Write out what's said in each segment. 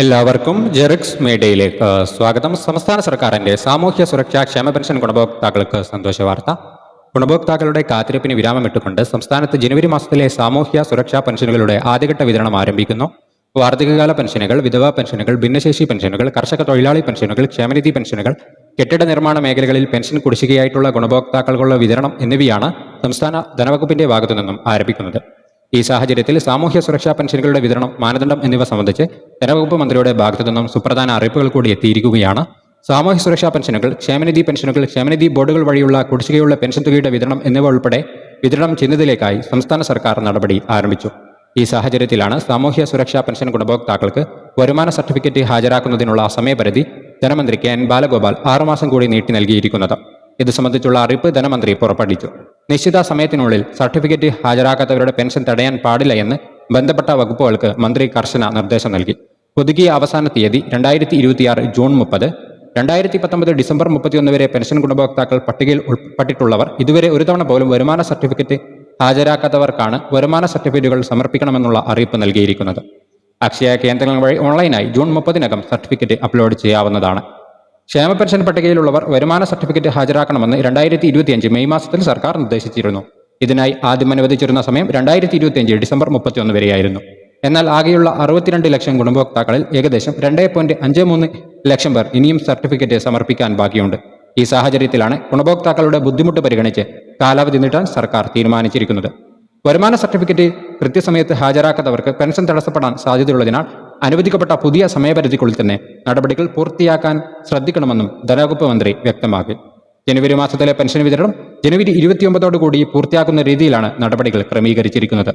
എല്ലാവർക്കും ജെറിക്സ് മീഡിയയിലേക്ക് സ്വാഗതം. സംസ്ഥാന സർക്കാരിന്റെ സാമൂഹ്യ സുരക്ഷാ ക്ഷേമ പെൻഷൻ ഗുണഭോക്താക്കൾക്ക് സന്തോഷ വാർത്ത. ഗുണഭോക്താക്കളുടെ കാത്തിരിപ്പിന് വിരാമമിട്ടുകൊണ്ട് സംസ്ഥാനത്ത് ജനുവരി മാസത്തിലെ സാമൂഹ്യ സുരക്ഷാ പെൻഷനുകളുടെ ആദ്യഘട്ട വിതരണം ആരംഭിക്കുന്നു. വാർദ്ധകകാല പെൻഷനുകൾ വിധവാ പെൻഷനുകൾ ഭിന്നശേഷി പെൻഷനുകൾ കർഷക തൊഴിലാളി പെൻഷനുകൾ ക്ഷേമനിധി പെൻഷനുകൾ കെട്ടിട നിർമ്മാണ മേഖലകളിൽ പെൻഷൻ കുടിശ്ശികയായിട്ടുള്ള ഗുണഭോക്താക്കൾക്കുള്ള വിതരണം എന്നിവയാണ് സംസ്ഥാന ധനവകുപ്പിന്റെ ഭാഗത്തു നിന്നും ആരംഭിക്കുന്നത്. ഈ സാഹചര്യത്തിൽ സാമൂഹ്യ സുരക്ഷാ പെൻഷനുകളുടെ വിതരണം മാനദണ്ഡം എന്നിവ സംബന്ധിച്ച് ധനവകുപ്പ് മന്ത്രിയുടെ ഭാഗത്തു നിന്നും സുപ്രധാന അറിയിപ്പുകൾ കൂടി എത്തിയിരിക്കുകയാണ്. സാമൂഹ്യ സുരക്ഷാ പെൻഷനുകൾ ക്ഷേമനിധി പെൻഷനുകൾ ക്ഷേമനിധി ബോർഡുകൾ വഴിയുള്ള കുടിശ്ശികയുള്ള പെൻഷൻ തുകയുടെ വിതരണം എന്നിവ ഉൾപ്പെടെ വിതരണം ചെയ്യുന്നതിലേക്കായി സംസ്ഥാന സർക്കാർ നടപടി ആരംഭിച്ചു. ഈ സാഹചര്യത്തിലാണ് സാമൂഹ്യ സുരക്ഷാ പെൻഷൻ ഗുണഭോക്താക്കൾക്ക് വരുമാന സർട്ടിഫിക്കറ്റ് ഹാജരാക്കുന്നതിനുള്ള സമയപരിധി ധനമന്ത്രി കെ എൻ ബാലഗോപാൽ ആറുമാസം കൂടി നീട്ടി നൽകിയിരിക്കുന്നത്. ഇത് സംബന്ധിച്ചുള്ള അറിയിപ്പ് ധനമന്ത്രി പുറപ്പെടുവിച്ചു. നിശ്ചിത സമയത്തിനുള്ളിൽ സർട്ടിഫിക്കറ്റ് ഹാജരാക്കാത്തവരുടെ പെൻഷൻ തടയാൻ പാടില്ല എന്ന് ബന്ധപ്പെട്ട വകുപ്പുകൾക്ക് മന്ത്രി കർശന നിർദ്ദേശം നൽകി. പുതുക്കിയ അവസാന തീയതി രണ്ടായിരത്തി ഇരുപത്തിയാറ് ജൂൺ മുപ്പത് രണ്ടായിരത്തി പത്തൊമ്പത് ഡിസംബർ മുപ്പത്തിയൊന്ന് വരെ പെൻഷൻ ഗുണഭോക്താക്കൾ പട്ടികയിൽ ഉൾപ്പെട്ടിട്ടുള്ളവർ ഇതുവരെ ഒരു തവണ പോലും വരുമാന സർട്ടിഫിക്കറ്റ് ഹാജരാക്കാത്തവർക്കാണ് വരുമാന സർട്ടിഫിക്കറ്റുകൾ സമർപ്പിക്കണമെന്നുള്ള അറിയിപ്പ് നൽകിയിരിക്കുന്നത്. അക്ഷയ കേന്ദ്രങ്ങൾ വഴി ഓൺലൈനായി ജൂൺ മുപ്പതിനകം സർട്ടിഫിക്കറ്റ് അപ്ലോഡ് ചെയ്യാവുന്നതാണ്. ക്ഷേമ പെൻഷൻ പട്ടികയിലുള്ളവർ വരുമാന സർട്ടിഫിക്കറ്റ് ഹാജരാക്കണമെന്ന് രണ്ടായിരത്തി ഇരുപത്തിയഞ്ച് മെയ് മാസത്തിൽ സർക്കാർ നിർദ്ദേശിച്ചിരുന്നു. ഇതിനായി ആദ്യം അനുവദിച്ചിരുന്ന സമയം രണ്ടായിരത്തി ഇരുപത്തിയഞ്ച് ഡിസംബർ മുപ്പത്തിയൊന്ന് വരെയായിരുന്നു. എന്നാൽ ആകെയുള്ള അറുപത്തിരണ്ട് ലക്ഷം ഗുണഭോക്താക്കളിൽ ഏകദേശം രണ്ട് പോയിന്റ് അഞ്ച് മൂന്ന് ലക്ഷം പേർ ഇനിയും സർട്ടിഫിക്കറ്റ് സമർപ്പിക്കാൻ ബാക്കിയുണ്ട്. ഈ സാഹചര്യത്തിലാണ് ഗുണഭോക്താക്കളുടെ ബുദ്ധിമുട്ട് പരിഗണിച്ച് കാലാവധി നീട്ടാൻ സർക്കാർ തീരുമാനിച്ചിരിക്കുന്നത്. വരുമാന സർട്ടിഫിക്കറ്റ് കൃത്യസമയത്ത് ഹാജരാക്കാത്തവർക്ക് പെൻഷൻ തടസ്സപ്പെടാൻ സാധ്യതയുള്ളതിനാൽ അനുവദിക്കപ്പെട്ട പുതിയ സമയപരിധിക്കുള്ളിൽ തന്നെ നടപടികൾ പൂർത്തിയാക്കാൻ ശ്രദ്ധിക്കണമെന്നും ധനവകുപ്പ് മന്ത്രി വ്യക്തമാക്കി. ജനുവരി മാസത്തിലെ പെൻഷൻ വിതരണം ജനുവരി ഇരുപത്തിയൊമ്പതോടുകൂടി പൂർത്തിയാക്കുന്ന രീതിയിലാണ് നടപടികൾ ക്രമീകരിച്ചിരിക്കുന്നത്.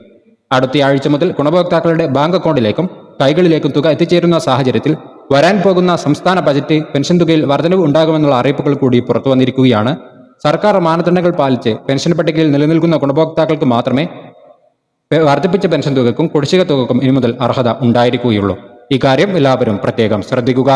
അടുത്ത ആഴ്ച മുതൽ ഗുണഭോക്താക്കളുടെ ബാങ്ക് അക്കൗണ്ടിലേക്കും കൈകളിലേക്കും തുക എത്തിച്ചേരുന്ന സാഹചര്യത്തിൽ വരാൻ പോകുന്ന സംസ്ഥാന ബജറ്റ് പെൻഷൻ തുകയിൽ വർധനവ് ഉണ്ടാകുമെന്നുള്ള അറിയിപ്പുകൾ കൂടി പുറത്തു വന്നിരിക്കുകയാണ് സർക്കാർ മാനദണ്ഡങ്ങൾ പാലിച്ച് പെൻഷൻ പട്ടികയിൽ നിലനിൽക്കുന്ന ഗുണഭോക്താക്കൾക്ക് മാത്രമേ വർദ്ധിപ്പിച്ച പെൻഷൻ തുകക്കും കുടിശ്ശിക തുകക്കും ഇനി മുതൽ അർഹത ഉണ്ടായിരിക്കുകയുള്ളൂ. ഇക്കാര്യം എല്ലാവരും പ്രത്യേകം ശ്രദ്ധിക്കുക.